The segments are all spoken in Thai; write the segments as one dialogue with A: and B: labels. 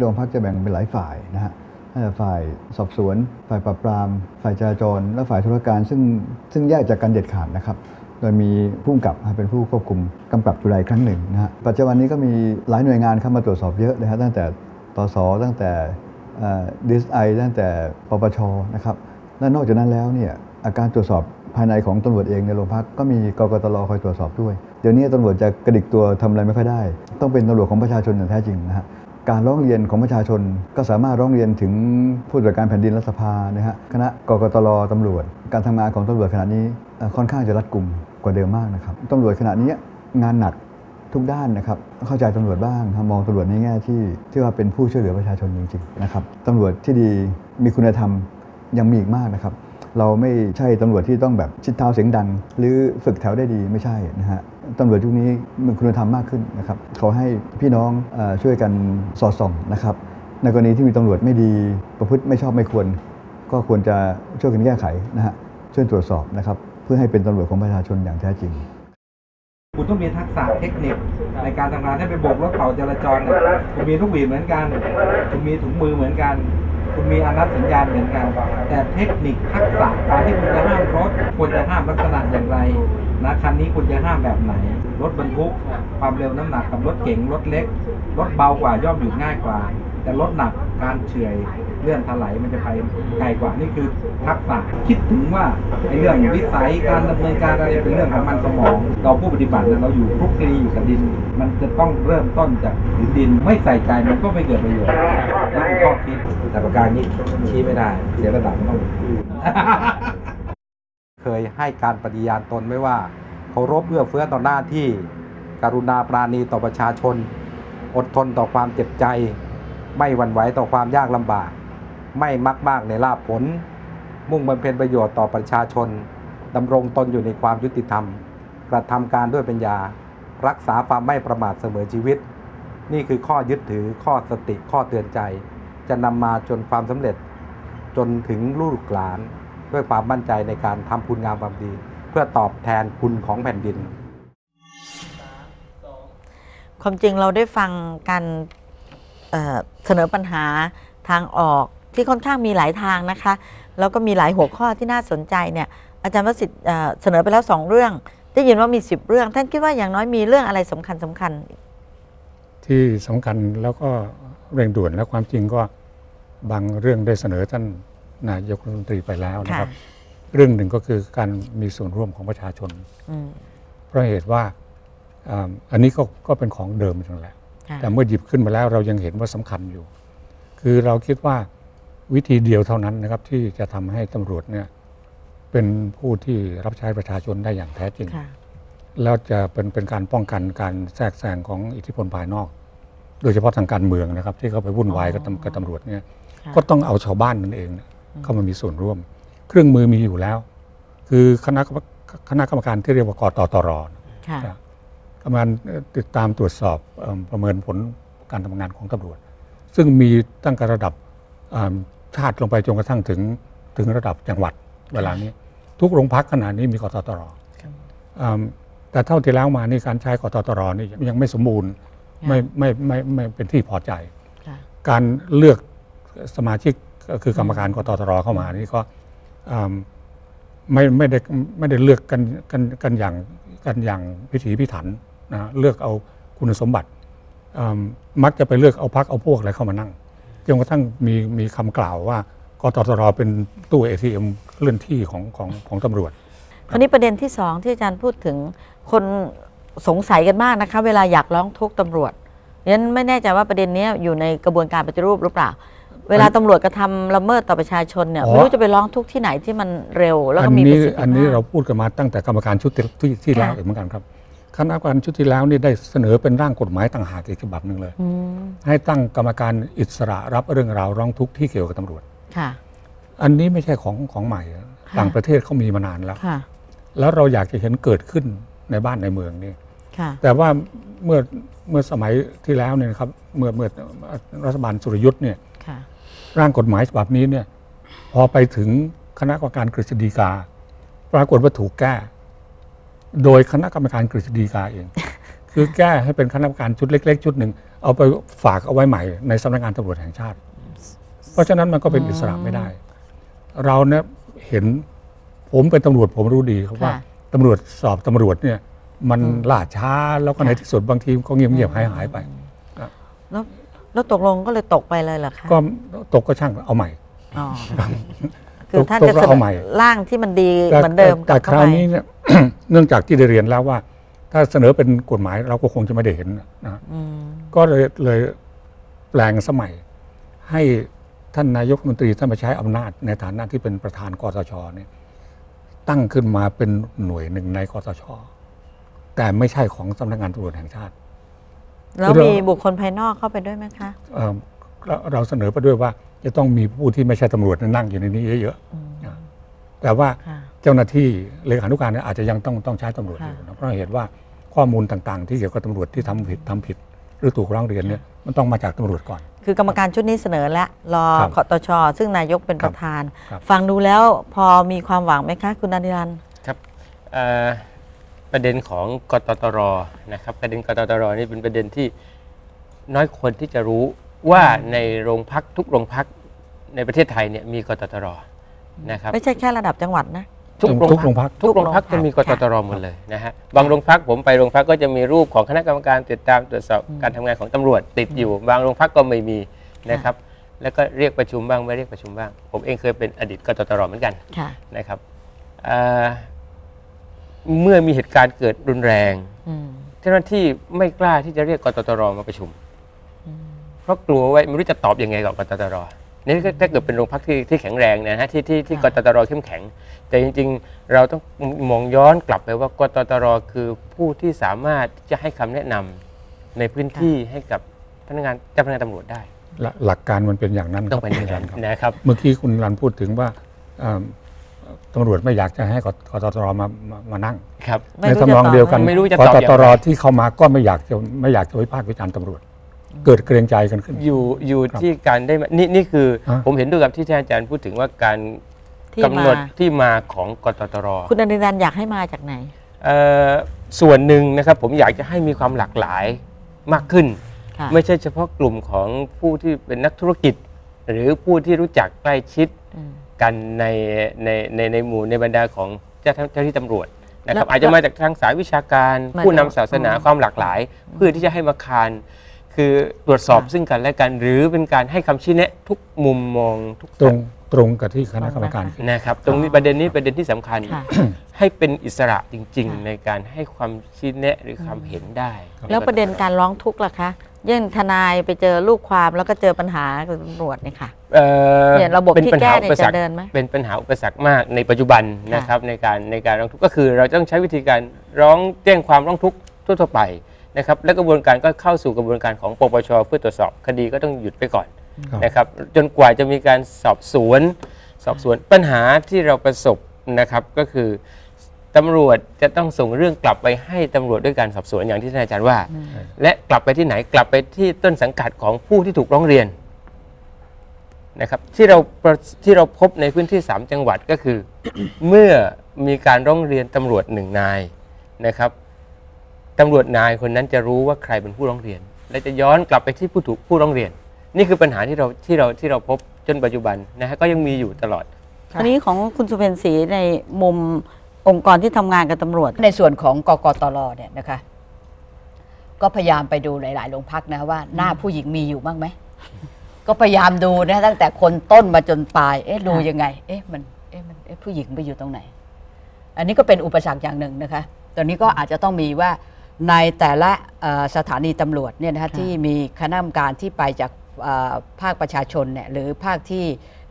A: ที่โรงพักจะแบ่งเป็นหลายฝ่ายนะฮะฝ่ายสอบสวน ฝ่ายปราบปราม ฝ่ายจราจร และฝ่ายธุรการซึ่งซึ่งแยกจากกันเด็ดขาดนะครับ โดยมีผู้กำกับเป็นผู้ควบคุมกำกับดูแลครั้งหนึ่งนะฮะปัจจุบันนี้ก็มีหลายหน่วยงานเข้ามาตรวจสอบเยอะเลยฮะตั้งแต่ตสตั้งแต่ดีสไอตั้งแต่ปปชนะครับและนอกจากนั้นแล้วเนี่ยอาการตรวจสอบภายในของตำรวจเองในโรงพักก็มีกกตรคอยตรวจสอบด้วย เดี๋ยวนี้ตำรวจจะกระดิกตัวทำอะไรไม่ค่อยได้ ต้องเป็นตำรวจของประชาชนอย่างแท้จริงนะฮะ การร้องเรียนของประชาชน ก็สามารถร้องเรียนถึงผู้ตรวจการแผ่นดินรัฐสภานะฮะคณะกกตรตำรวจ การทำงานของตำรวจขณะนี้ค่อนข้างจะรัดกุมกว่าเดิมมากนะครับตำรวจขณะนี้งานหนักทุกด้านนะครับ เข้าใจตำรวจบ้างมองตำรวจในแง่ที่ที่ว่าเป็นผู้ช่วยเหลือประชาชนจริงๆนะครับตำรวจที่ดีมีคุณธรรมยังมีอีกมากนะครับ เราไม่ใช่ตำรวจที่ต้องแบบชิดเท้าเสียงดัง หรือฝึกแถวได้ดีไม่ใช่นะฮะตำรวจยุคนี้มีคุณธรรมมากขึ้นนะครับขอให้พี่น้องอช่วยกันสอดส่องนะครับในกรณีที่มีตำรวจไม่ดีประพฤติไม่ชอบไม่ควร ก็ควรจะช่วยกันแก้ไขนะฮะช่วยตรวจสอบนะครับเพื่อให้เป็นตำรวจของประชาชนอย่างแท้จริง
B: คุณต้องมีทักษะเทคนิคในการทำงานให้ไปโบกรถเป่าจราจรนะคุณมีลูกหวีดเหมือนกัน คุณมีถุงมือเหมือนกัน คุณมีอนัตสัญญาณเหมือนกัน แต่เทคนิคทักษะการที่คุณจะห้ามรถควรจะห้ามลักษณะอย่างไรนะคันนี้คุณจะห้ามแบบไหน รถบรรทุกความเร็วน้ำหนักกับรถเก๋งรถเล็ก รถเบากว่าย่อมหยุดง่ายกว่า แต่รถหนักการเฉื่อยเลื่อนถลายมันจะไปไกลกว่านี่คือทักษะคิดถึงว่าไอ้เรื่องวิสัยการดำเนินการอะไรเป็นเรื่องของมันสมอง เราผู้ปฏิบัติเนี่ยเราอยู่คลุกคลีอยู่กับดิน มันจะต้องเริ่มต้นจากดินไม่ใส่ใจมันก็ไม่เกิดประโยชน์ ข้อคิดแต่ประการนี้ชี้ไม่ได้เสียระดับมันต้อง เคยให้การปฏิญาณตนไว้ว่าเคารพเอื้อเฟื้อต่อหน้าที่ กรุณาปราณีต่อประชาชน อดทนต่อความเจ็บใจ ไม่หวั่นไหวต่อความยากลำบาก ไม่มักมากในลาภผล มุ่งบำเพ็ญประโยชน์ต่อประชาชนดำรงตนอยู่ในความยุติธรรม กระทำการด้วยปัญญา รักษาความไม่ประมาทเสมอชีวิต นี่คือข้อยึดถือข้อสติข้อเตือนใจ จะนำมาจนความสำเร็จจนถึงลูกหลาน ด้วยความมั่นใจในการทำคุณงามความดี เพื่อตอบแทนคุณของแผ่นดิน
C: ความจริงเราได้ฟังการเอ่อเสนอปัญหาทางออกที่ค่อนข้างมีหลายทางนะคะ แล้วก็มีหลายหัวข้อที่น่าสนใจเนี่ยอาจารย์วสิทธิ์เอ่อเสนอไปแล้วสองเรื่อง ได้ยินว่ามีสิบเรื่อง ท่านคิดว่าอย่างน้อยมีเรื่องอะไรสำคัญสำคัญ
D: ที่สำคัญแล้วก็เร่งด่วนและความจริงก็ บางเรื่องได้เสนอท่านนายกรัฐมนตรีไปแล้วนะครับ เรื่องหนึ่งก็คือการมีส่วนร่วมของประชาชน
C: อืม
D: เพราะเหตุว่าอ่าอันนี้ก็ก็เป็นของเดิมอยู่นั่นแหละ
C: ค่ะ
D: แต่เมื่อหยิบขึ้นมาแล้วเรายังเห็นว่าสำคัญอยู่ คือเราคิดว่าวิธีเดียวเท่านั้นนะครับ ที่จะทำให้ตำรวจเนี่ยเป็นผู้ที่รับใช้ประชาชนได้อย่างแท้จริง
C: ค่ะ
D: แล้วจะเป็นเป็นการป้องกันการแทรกแซงของอิทธิพลภายนอก โดยเฉพาะทางการเมืองนะครับ ที่เขาไปวุ่นวายกับตำกับตำรวจเนี่ย
C: ค่ะ
D: ก็ต้องเอาชาวบ้านนั่นเองเนี่ยเข้ามามีส่วนร่วม เครื่องมือมีอยู่แล้ว คือคณะกรรมคณะกรรมการที่เรียกว่ากตตร
C: ค่ะ
D: กรรมการติดตามตรวจสอบเอิ่มประเมินผลการทำงานของตำรวจ ซึ่งมีตั้งแต่ระดับอ่าชาติลงไปจนกระทั่งถึงถึงระดับจังหวัดเวลานี้ ทุกโรงพักขนาดนี้มีกตตร
C: ครับ
D: อ่าแต่เท่าที่แล้วมานี่การใช้กตตรนี่ยังไม่สมบูรณ์ไม่ไม่ไม่ไม่เป็นที่พอใจ
C: ค่ะ
D: การเลือก สมาชิกก็คือกรรมการกตตรเข้ามานี่ก็อ่าไม่ไม่ได้ไม่ได้เลือกกันกันกันอย่างกันอย่างพิถีพิถันนะเลือกเอาคุณสมบัติมักจะไปเลือกเอาพักเอาพวกอะไรเข้ามานั่งจนกระทั่งมีมีคำกล่าวว่ากตตรเป็นตู้เอทีเอ็มเคลื่อนที่ของของของตำรวจ
C: คราวนี้ประเด็นที่สองที่อาจารย์พูดถึงคนสงสัยกันมากนะคะ เวลาอยากร้องทุกข์ตำรวจนั้นไม่แน่ใจว่าประเด็นนี้อยู่ในกระบวนการปฏิรูปหรือเปล่า เวลาตำรวจกระทำละเมิดต่อประชาชนเนี่ย
D: อ๋อ
C: ไม่รู้จะไปร้องทุกข์ที่ไหนที่มันเร็ว แล้ว
D: อั
C: ก็มีป
D: นี้
C: ระสิทธิภาพ
D: อันนี้เราพูดกันมาตั้งแต่กรรมการชุดที่ที่ที่แล้ว
C: ค่ะ
D: เหมือนกันครับ คณะกรรมการชุดที่แล้วนี่ได้เสนอเป็นร่างกฎหมายต่างหากอีกฉบับหนึ่งเลย
C: อืม
D: ให้ตั้งกรรมการอิสระรับเรื่องราวร้องทุกข์ที่เกี่ยวกับตำรวจ
C: ค่ะ
D: อันนี้ไม่ใช่ของของใหม่นะ
C: ค่ะ
D: ต่างประเทศเขามีมานานแล้ว
C: ค่ะ
D: แล้วเราอยากจะเห็นเกิดขึ้นในบ้านในเมืองนี่
C: ค่ะ
D: แต่ว่าเมื่อเมื่อสมัยที่แล้วเนี่ยนะครับเมื่อเมื่อรัฐบาลสุรยุทธ์เนี่ย
C: ค่ะ
D: ร่างกฎหมายฉบับนี้เนี่ยพอไปถึงคณะกรรมการกฤษฎีกา ปรากฏว่าถูกแก้ โดยคณะกรรมการกฤษฎีกาเอง คือแก้ให้เป็นคณะกรรมการชุดเล็ก ๆ ชุดหนึ่งเอาไปฝากเอาไว้ใหม่ในสำนักงานตำรวจแห่งชาติ เพราะฉะนั้นมันก็เป็นอิสระไม่ได้ เราเนี่ยเห็นผมเป็นตำรวจผมรู้ดีครับว่า
C: ค่ะ
D: ตำรวจสอบตำรวจเนี่ยมันล่าช้าแล้วก็ใน
C: ค่ะ
D: ที่สุดบางทีก็เงียบๆหายหายๆไป
C: แล้ว แล้วตกลงก็เลยตกไปเลยเหรอคะ
D: ก็ตกก็ช่างเอาใหม่
C: อ๋อคือท่าน
D: ตก
C: จะ
D: ก็
C: เสน
D: เอา
C: อ
D: ใหม่
C: ร่างที่มันดี
D: แต่
C: เหมือนเดิมก
D: แต่
C: ลับ
D: ค
C: เข้ารา
D: ว
C: ไป
D: นี้เนี่ยเนื่องจากที่ได้เรียนแล้วว่า ถ้าเสนอเป็นกฎหมายเราก็คงจะไม่ได้เห็นนะ
C: อืม
D: ก็เลยเลยแปลงสมัย ให้ท่านนายกรัฐมนตรีท่านมาใช้อำนาจในฐานะที่เป็นประธานกสชเนี่ยตั้งขึ้นมาเป็นหน่วยหนึ่งในกสชแต่ไม่ใช่ของสำนักงานตำรวจแห่งชาติ
C: แล้ว
D: คือเรามี
C: มีบุคคลภายนอกเข้าไปด้วยไหมคะ
D: เอ่อเราเราเสนอไปด้วยว่าจะต้องมีผู้ที่ไม่ใช่ตำรวจนั่งอยู่ในนี้เยอะ
C: อืม
D: ๆแต่ว่า
C: ค่ะ
D: เจ้าหน้าที่เลขานุการเนี่ยอาจจะยังต้องต้องใช้ตำรวจอยู่
C: ค่ะ
D: นะเพราะเหตุว่าข้อมูลต่างๆ ที่เกี่ยวกับตำรวจที่ทำผิดทำผิด หรือถูกร้องเรียนเนี่ยมันต้องมาจากตำรวจก่อน
C: คือกรรมการชุดนี้เสนอแล้วรอ
D: ครับ
C: คอตช ซึ่งนายกเป็น
D: ค
C: ป
D: รับ
C: ระธาน
D: ครับ
C: ฟังดูแล้วพอมีความหวังไหมคะ คุณนันทิรันดร์
E: ครับเอ่อ ประเด็นของกตตรนะครับประเด็นกตตรนี่เป็นประเด็นที่น้อยคนที่จะรู้ว่าในโรงพักทุกโรงพักในประเทศไทยเนี่ยมีกตตรนะครับ
C: ไม่ใช่แค่ระดับจังหวัดนะ
D: ทุกโรงพัก
E: ทุกโรงพักจะมีกตตรหมดเลยนะฮะบางโรงพักผมไปโรงพักก็จะมีรูปของคณะกรรมการติดตามตรวจสอบ
C: อืม
E: การทำงานของตำรวจติดอยู่ บางโรงพักก็ไม่มีนะครับ แล้วก็เรียกประชุมบ้างไม่เรียกประชุมบ้าง ผมเองเคยเป็นอดีตกตตรเหมือนกัน
C: ค่ะ
E: นะครับ เอ่อเมื่อมีเหตุการณ์เกิดรุนแรง
C: อืม
E: เจ้าหน้าที่ไม่กล้าที่จะเรียกกตตรมาประชุม
C: อืม
E: เพราะกลัวว่าไม่รู้จะตอบยังไงกับกตตรนี่ก็ถ้าเกิดเป็นโรงพักที่ที่แข็งแรงเนยนะฮะที่ที่ที่กตตรเข้มแข็ง แต่จริง ๆ เราต้องมองย้อนกลับไปว่ากตตรคือผู้ที่สามารถที่จะให้คำแนะนำในพื้นที่ให้กับพนักงานเจ้าพนักงานตำรวจได้
D: หลักหลักการมันเป็นอย่างนั้น
E: ต้องเป็นอย่างนั้น
D: ครับ
E: นะครับ
D: เมื่อกี้คุณรันพูดถึงว่าเอิ่ม ตำรวจไม่อยากจะให้กกตรมามามานั่ง
E: ครับ
C: ไม่
D: ใน
C: รู้
D: ทำนอง
C: จะตอบ
D: เดียวกัน
E: ไม่รู้จะ
D: ก
E: ตอบ
D: ต
E: อย่าง
D: ต
E: ไร
D: รที่เข้ามาก็ไม่อยากจะไม่อยากจะวิพากษ์วิจารณ์ตำรวจ เกิดเกรงใจกันขึ้น
E: อยู่อยู่
D: ครับ
E: ที่การได้มานี่นี่คือ
D: ฮะ
E: ผมเห็นด้วยกับที่ท่านอาจารย์พูดถึงว่าการ
C: ที่
E: กำหน
C: มา
E: ดที่มาของกตตร
C: คุณนันทิรันดร์อยากให้มาจากไหน
E: เอ่อส่วนหนึ่งนะครับผมอยากจะให้มีความหลากหลายมากขึ้น
C: ค่ะ
E: ไม่ใช่เฉพาะกลุ่มของผู้ที่เป็นนักธุรกิจ หรือผู้ที่รู้จักใกล้ชิด
C: อืม
E: กันในในในในหมู่ในบรรดาของเจ้าเจ้าหน้าที่ตำรวจนะครับ
C: แล้ว
E: อาจจะมาจากทางสายวิชาการ
C: มา
E: ผู้นำ
C: จาก
E: ศาสนา
C: อืม
E: ความหลากหลาย เพื่อที่จะให้มาคานคือตรวจสอบ
C: ค่ะ
E: ซึ่งกันและกันหรือเป็นการให้คำชี้แนะทุกมุมมองทุก
D: ตรงตรงกับที่คณะกรรมการ
C: ตรงนะคะ
E: นะครับ ตรงนี้ประเด็นนี้ประเด็นที่สำคัญ
C: ค่ะ
E: ให้เป็นอิสระจริง
C: ค่ะ
E: ๆในการให้ความชี้แนะหรือความเห็นได้
C: แล้วประเด็นการร้องทุกข์ล่ะคะ ยื่นทนายไปเจอลูกความแล้วก็เจอปัญหากับตำรวจเนี่ยค่ะ
E: เอ่อ
C: เนี่ยระบบ
E: เป็น
C: ที่
E: ปัญ
C: แก้
E: หา
C: เนี่
E: อุ
C: ย
E: ปสรรค
C: จะเดินไหม
E: เป็นปัญหาอุปสรรคมากในปัจจุบันนะครับในการในการร้องทุกข์ก็คือ เราต้องใช้วิธีการร้องแจ้งความร้องทุกข์ทั่วๆไปนะครับและกระบวนการก็เข้าสู่กระบวนการของปปชเพื่อตรวจสอบคดีก็ต้องหยุดไปก่อน
D: ครับ
E: นะครับจนกว่าจะมีการสอบสวน สอบสวนปัญหาที่เราประสบนะครับก็คือ ตำรวจจะต้องส่งเรื่องกลับไปให้ตำรวจด้วยการสอบสวนอย่างที่ท่านอาจารย์ว่า และกลับไปที่ไหนกลับไปที่ต้นสังกัดของผู้ที่ถูกร้องเรียนนะครับที่เราประที่เราพบในพื้นที่ 3 จังหวัดก็คือ เมื่อมีการร้องเรียนตำรวจหนึ่งนายนะครับตำรวจนายคนนั้นจะรู้ว่าใครเป็นผู้ร้องเรียน และจะย้อนกลับไปที่ผู้ถูกผู้ร้องเรียน นี่คือปัญหาที่เราที่เราที่เราพบจนปัจจุบันนะฮะก็ยังมีอยู่ตลอด
C: ทีนี้ของคุณสุเพนศรีในมุม องค์กรที่ทำงานกับตำรวจ
F: ในส่วนของกกตรเนี่ยนะคะ ก็พยายามไปดูหลายๆโรงพักนะว่า หน้าผู้หญิงมีอยู่บ้างไหมก็พยายามดูนะตั้งแต่คนต้นมาจนปลาย เอ๊ะดูยังไง เอ๊ะมันเอ๊ะมันเอ๊ะผู้หญิงไปอยู่ตรงไหน อันนี้ก็เป็นอุปสรรคอย่างหนึ่งนะคะ ตอนนี้ก็อาจจะต้องมีว่าในแต่ละเอ่อสถานีตำรวจเนี่ยนะคะ
C: ค่ะ
F: ที่มีคณะกรรมการที่ไปจากเอ่อภาคประชาชนเนี่ยหรือภาคที่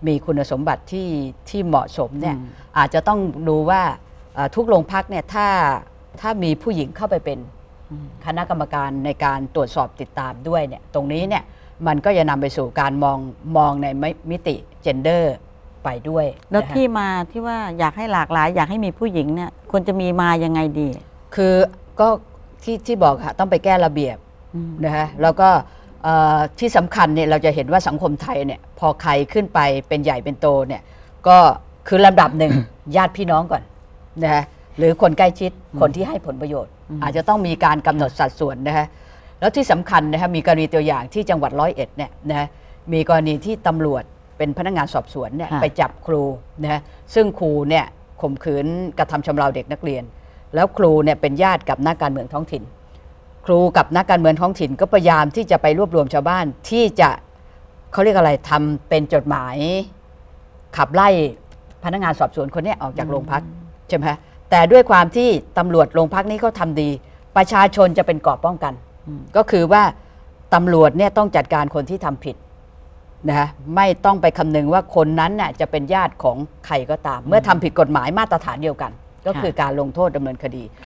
F: มีคุณสมบัติที่ที่เหมาะสมเนี่ย
C: อืม
F: อาจจะต้องดูว่าเอ่อ ทุกโรงพักเนี่ยถ้าถ้ามีผู้หญิงเข้าไปเป็นคณะกรรมการในการตรวจสอบติดตามด้วยเนี่ยตรงนี้เนี่ยมันก็จะนำไปสู่การมองมองในมิมิติเจนเดอร์ไปด้วย
C: แล้ว
F: นะคะ
C: ที่มาที่ว่าอยากให้หลากหลาย อยากให้มีผู้หญิงเนี่ยควรจะมีมายังไงดี
F: คือก็ที่ที่บอกค่ะต้องไปแก้ระเบียบ
C: อืม
F: นะคะแล้วก็เอ่อที่สำคัญเนี่ยเราจะเห็นว่าสังคมไทยเนี่ยพอใครขึ้นไปเป็นใหญ่เป็นโตเนี่ยก็คือลำดับหนึ่งญาติพี่น้องก่อน นะคะหรือคนใกล้ชิดคนที่ให้ผลประโยชน์ อาจจะต้องมีการกำหนดสัดส่วนนะฮะแล้วที่สำคัญนะฮะมีกรณีตัวอย่างที่จังหวัดร้อยเอ็ดเนี่ยนะฮะมีกรณีที่ตำรวจเป็นพนักงานสอบสวนเนี่ย
C: ค่ะ
F: ไปจับครูนะฮะซึ่งครูเนี่ยข่มขืนกระทำชำเราเด็กนักเรียน แล้วครูเนี่ยเป็นญาติกับนักการเมืองท้องถิ่น ครูกับนักการเมืองท้องถิ่น ก็พยายามที่จะไปรวบรวมชาวบ้านที่จะเขาเรียกอะไรทำเป็นจดหมาย ขับไล่พนักงานสอบสวนคนเนี้ยออกจากโรงพัก ใช่ไหมฮะแต่ด้วยความที่ตำรวจโรงพักนี้เขาทำดี ประชาชนจะเป็นกรอบป้องกัน ก็คือว่าตำรวจเนี่ยต้องจัดการคนที่ทำผิดนะฮะไม่ต้องไปคำนึงว่าคนนั้นน่ะจะเป็นญาติของใครก็ตาม เมื่อทำผิดกฎหมายมาตรฐานเดียวกัน ก็คือการลงโทษดำเนินคดี